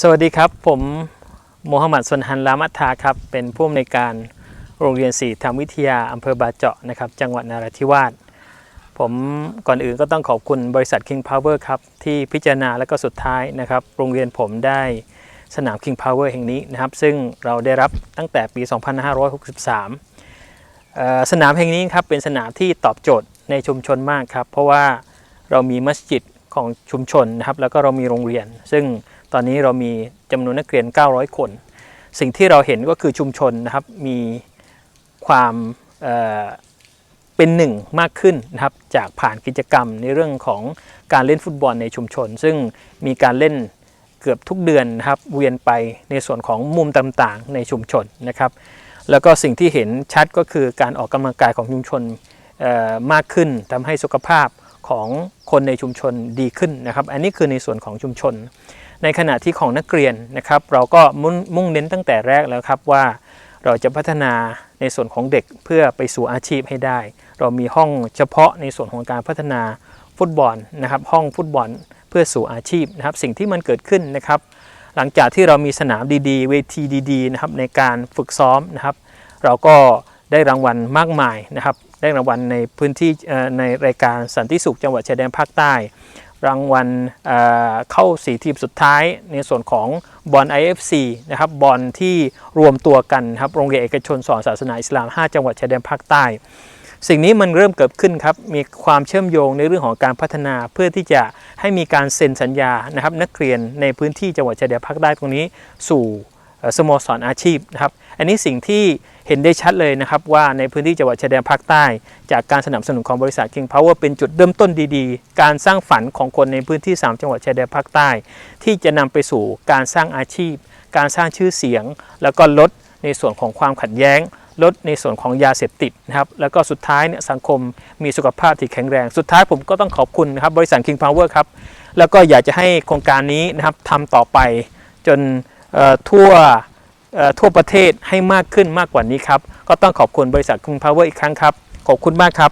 สวัสดีครับ ผมโมฮัมหมัดสุนฮันลามัทาครับ เป็นผู้อำนวยการโรงเรียนศรีธรรมวิทยาอำเภอบาเจาะนะครับ จังหวัดนราธิวาสผมก่อนอื่นก็ต้องขอบคุณบริษัท King Power ครับ ที่พิจารณาและก็สุดท้ายนะครับ โรงเรียนผมได้สนาม King Power แห่งนี้นะครับ ซึ่งเราได้รับตั้งแต่ปี 2563เอ่อสนามแห่งนี้ครับเป็นสนามที่ตอบโจทย์ในชุมชนมากครับ เพราะว่าเรามีมัสยิดของชุมชนนะครับ แล้วก็เรามีโรงเรียน ซึ่ง ตอนนี้เรามีจำนวนนักเรียน 900 คน สิ่งที่เราเห็นก็คือชุมชนนะครับมีความเเป็นหนึ่งมากขึ้นนะครับจากผ่านกิจกรรมในเรื่องของการเล่นฟุตบอลในชุมชน ซึ่งมีการเล่นเกือบทุกเดือนนะครับเวียนไปในส่วนของมุมต่างๆในชุมชนนะครับ แล้วก็สิ่งที่เห็นชัดก็คือการออกกำลังกายของชุมชนมากขึ้นทำให้สุขภาพของคนในชุมชนดีขึ้นนะครับ อันนี้คือในส่วนของชุมชน ในขณะที่ของนักเรียนนะครับ เราก็มุ่งมุ่งเน้นตั้งแต่แรกแล้วครับว่า เราจะพัฒนาในส่วนของเด็กเพื่อไปสู่อาชีพให้ได้ เรามีห้องเฉพาะในส่วนของการพัฒนาฟุตบอลนะครับ ห้องฟุตบอลเพื่อสู่อาชีพนะครับ สิ่งที่มันเกิดขึ้นนะครับ หลังจากที่เรามีสนามดีๆ เวทีดีๆนะครับในการฝึกซ้อมนะครับ เราก็ได้รางวัลมากมายนะครับ ได้รางวัลในพื้นที่ในรายการสันติสุขจังหวัดชายแดนภาคใต้ รางวัลเเข้าสี่ทีมสุดท้ายในส่วนของบอล IFC นะครับบอลที่รวมตัวกันครับโรงเรียนเอกชนสอนศาสนาอิสลาม 5 จังหวัดชายแดนภาคใต้ สิ่งนี้มันเริ่มเกิดขึ้นครับมีความเชื่อมโยงในเรื่องของการพัฒนาเพื่อที่จะให้มีการเซ็นสัญญานะครับนักเรียนในพื้นที่จังหวัดชายแดนภาคใต้ตรงนี้สู่ สโมสรอาชีพนะครับอันนี้สิ่งที่เห็นได้ชัดเลยนะครับว่าในพื้นที่จังหวัดชายแดนภาคใต้ จากการสนับสนุนของบริษัท King Power เป็นจุดเริ่มต้นดีๆ การสร้างฝันของคนในพื้นที่ 3 จังหวัดชายแดนภาคใต้ ที่จะนำไปสู่การสร้างอาชีพ การสร้างชื่อเสียง แล้วก็ลดในส่วนของความขัดแย้ง ลดในส่วนของยาเสพติดนะครับแล้วก็สุดท้ายเนี่ยสังคมมีสุขภาพที่แข็งแรง สุดท้ายผมก็ต้องขอบคุณนะครับบริษัท King Power ครับแล้วก็อยากจะให้โครงการนี้นะครับทำต่อไปจน ทั่วทั่วประเทศให้มากขึ้นมากกว่านี้ครับ ก็ต้องขอบคุณบริษัทคุณพาวเวอร์อีกครั้งครับ ขอบคุณมากครับ